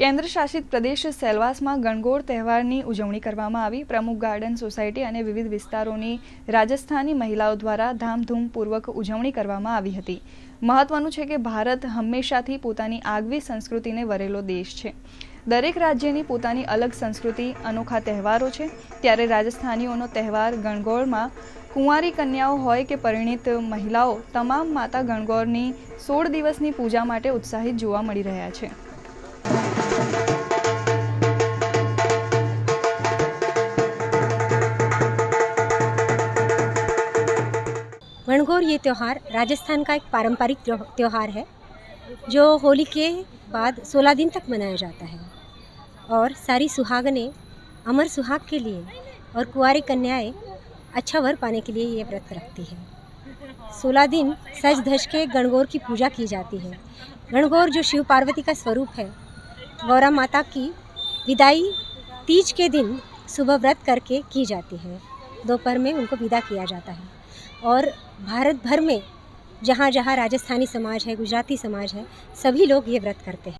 કેન્દ્ર શાસિત પ્રદેશ સેલવાસમાં ગણગોર તહેવારની ઉજવણી કરવામાં આવી. પ્રમુખ ગાર્ડન સોસાયટી અને વિવિધ વિસ્તારોની રાજસ્થાની મહિલાઓ દ્વારા ધામધૂમપૂર્વક ઉજવણી કરવામાં આવી હતી. મહત્વનું છે કે ભારત હંમેશાથી પોતાની આગવી સંસ્કૃતિને વરેલો દેશ છે. દરેક રાજ્યની પોતાની અલગ સંસ્કૃતિ, અનોખા તહેવારો છે. ત્યારે રાજસ્થાનીઓનો તહેવાર ગણગોળમાં કુંવારી કન્યાઓ હોય કે પરિણીત મહિલાઓ, તમામ માતા ગણગોરની સોળ દિવસની પૂજા માટે ઉત્સાહિત જોવા મળી રહ્યા છે. गणगौर ये त्यौहार राजस्थान का एक पारंपरिक त्यौहार है, जो होली के बाद 16 दिन तक मनाया जाता है। और सारी सुहागने, अमर सुहाग के लिए और कुंवारी कन्याएँ अच्छा वर पाने के लिए ये व्रत रखती है। 16 दिन सज धज के गणगौर की पूजा की जाती है। गणगौर जो शिव पार्वती का स्वरूप है, गौरा माता की विदाई तीज के दिन सुबह व्रत करके की जाती है। दोपहर में उनको विदा किया जाता है। और भारत भर में जहाँ जहाँ राजस्थानी समाज है गुजराती समाज है सभी लोग ये व्रत करते हैं